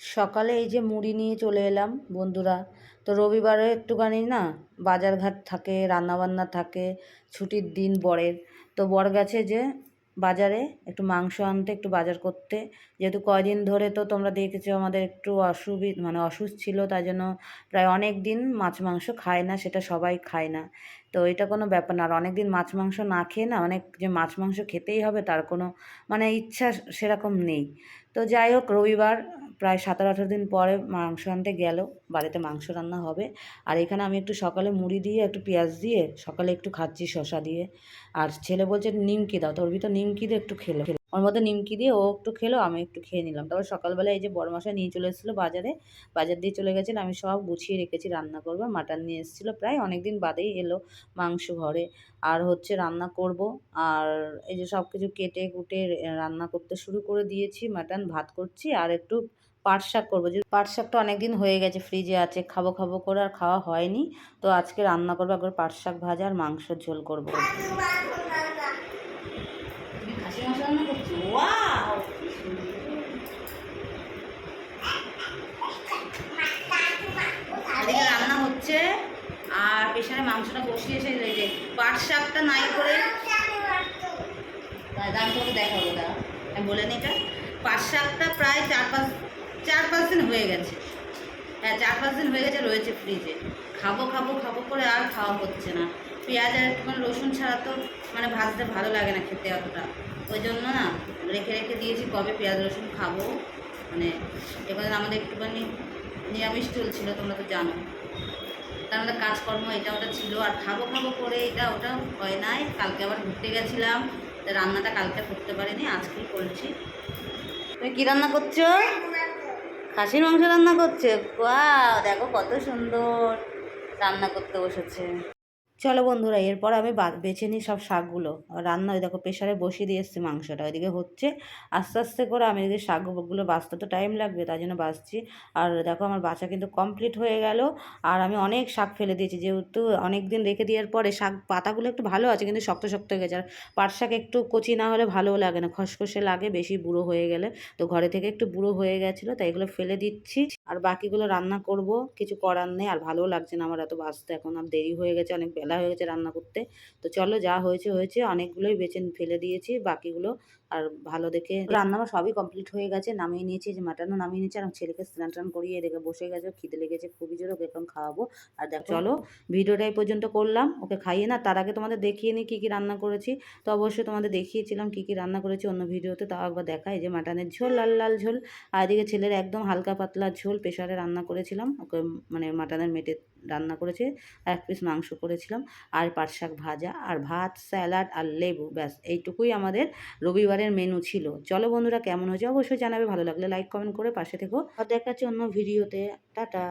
সকালে এই যে মুড়ি নিয়ে চলে এলাম বন্ধুরা। তো রবিবারে একটুখানি না বাজারঘাট থাকে, রান্নাবান্না থাকে, ছুটির দিন বরের। তো বর গেছে যে বাজারে একটু মাংস আনতে, একটু বাজার করতে। যেহেতু কয়দিন ধরে তো তোমরা দেখেছ আমাদের একটু অসুবিধ মানে অসুস্থ ছিল, তাই জন্য প্রায় অনেক দিন মাছ মাংস খায় না, সেটা সবাই খায় না। তো এটা কোনো ব্যাপার না, আর অনেক দিন মাছ মাংস না খেয়ে না অনেক যে মাছ মাংস খেতেই হবে তার কোনো মানে ইচ্ছা সেরকম নেই। তো যাই হোক, রবিবার প্রায় সতেরো আঠেরো দিন পরে মাংস আনতে গেল, বাড়িতে মাংস রান্না হবে। আর এখানে আমি একটু সকালে মুড়ি দিয়ে, একটু পেঁয়াজ দিয়ে, সকালে একটু খাচ্ছি শশা দিয়ে। আর ছেলে বলছে, নিমকি দাও। তো ওর ভিতর নিমকি দিয়ে একটু খেলো। ওর মধ্যে নিমকি দিয়ে ও একটু খেলো, আমি একটু খেয়ে নিলাম। তারপর সকালবেলা এই যে বড় মশাই নিয়ে চলে এসেছিল বাজারে, বাজার দিয়ে চলে গেছিল আমি সব গুছিয়ে রেখেছি, রান্না করব। মাটন নিয়ে এসেছিল প্রায় অনেক দিন বাদেই এলো মাংস ঘরে। আর হচ্ছে রান্না করব। আর এই যে সব কিছু কেটে কুটে রান্না করতে শুরু করে দিয়েছি, মাটন ভাত করছি। আর একটু পাট শাক করব। যে পাট শাকটা অনেকদিন হয়ে গেছে ফ্রিজে আছে, খাব খাব করে আর খাওয়া হয়নি। তো আজকে রান্না করব একবার পাট শাক ভাজা আর মাংসের ঝোল করব। রান্না হচ্ছে, আর প্রেশারে মাংসটা বসিয়েছে এই যে পাট শাকটা নাই করে। দাম দেখাবো, দাঁড়া। বলে নিই পাট শাকটা প্রায় চার পাঁচ চার পাঁচ দিন হয়ে গেছে। হ্যাঁ চার পাঁচ দিন হয়ে গেছে রয়েছে ফ্রিজে খাব খাব খাব করে আর খাওয়া হচ্ছে না। পেঁয়াজ আর একটুখানি রসুন ছাড়া তো মানে ভাজতে ভালো লাগে না খেতে অতটা। ওই জন্য না রেখে রেখে দিয়েছি, কবে পেঁয়াজ, রসুন খাব। মানে এবার আমাদের একটুখানি নিরামিষ চলছিল, তোমরা তো জানো। তার মধ্যে কাজকর্ম, এটা ওটা ছিল। আর খাব খাব করে এটা ওটা হয় নাই। কালকে আবার ঘুরতে গেছিলাম। রান্নাটা কালকে করতে পারিনি, আজকেই করছি। তুমি কী রান্না করছ? খাসির মাংস রান্না করছে? ওয়াও দেখো কত সুন্দর রান্না করতে বসেছে। চলো বন্ধুরা, এরপর আমি বেছে নিই সব শাকগুলো। রান্না ওই দেখো প্রেশারে বসিয়ে দিয়ে এসছি মাংসটা, ওইদিকে হচ্ছে আস্তে আস্তে করে আমি এদিকে শাকগুলো বাঁচতে তো টাইম লাগবে তাই জন্য বাঁচছি। আর দেখো, আমার বাছা কিন্তু কমপ্লিট হয়ে গেল। আর আমি অনেক শাক ফেলে দিয়েছি, যেহেতু অনেক দিন রেখে দেওয়ার পরে শাক, পাতাগুলো একটু ভালো আছে, কিন্তু শক্ত শক্ত হয়ে গেছে। আর পাট শাক একটু কচি না হলে ভালোও লাগে না, খসখসে লাগে, বেশি বুড়ো হয়ে গেলে। তো ঘরে থেকে একটু বুড়ো হয়ে গেছিল, তাই এগুলো ফেলে দিচ্ছি। আর বাকিগুলো রান্না করব, কিছু করার নেই, আর ভালোও লাগছে না আমার এত বাঁচতে, এখন আর দেরি হয়ে গেছে, অনেক বেলা। হয়ে গেছে রান্না করতে। তো চলো যা হয়েছে হয়েছে। অনেকগুলোই বেছে ফেলে দিয়েছি, বাকিগুলো আর ভালো দেখে। রান্না আমার সবই কমপ্লিট হয়ে গেছে, নামিয়ে নিয়েছি, যে মাটনও নামিয়ে নিয়েছি। আর ছেলেকে স্নান টান করিয়ে দেখে বসে গেছে, খিদে লেগেছে, খুবই জোর ওকে এখন খাওয়াবো। আর দেখ, চলো ভিডিওটা এই পর্যন্ত করলাম। ওকে খাইয়ে না, তার আগে তোমাদের দেখিয়ে নিই কী কী রান্না করেছি। তো অবশ্যই তোমাদের দেখিয়েছিলাম কী কী রান্না করেছি অন্য ভিডিওতে, তাও একবার দেখা এই যে মাটনের ঝোল, লাল লাল ঝোল। আর এদিকে ছেলের একদম হালকা পাতলা ঝোল প্রেশারে রান্না করেছিলাম। ওকে মানে মাটনের মেটে রান্না করেছে, আর এক পিস মাংস করেছিলাম, আর পাট শাক ভাজা, আর ভাত স্যালাড আর লেবু, ব্যাস, এইটুকুই আমাদের রবিবারের মেনু ছিল। চলো বন্ধুরা, কেমন হয়েছে অবশ্যই জানাবে, ভালো লাগলে লাইক কমেন্ট করে পাশে থেকো। আর দেখাচ্ছি অন্য ভিডিওতে টাটা।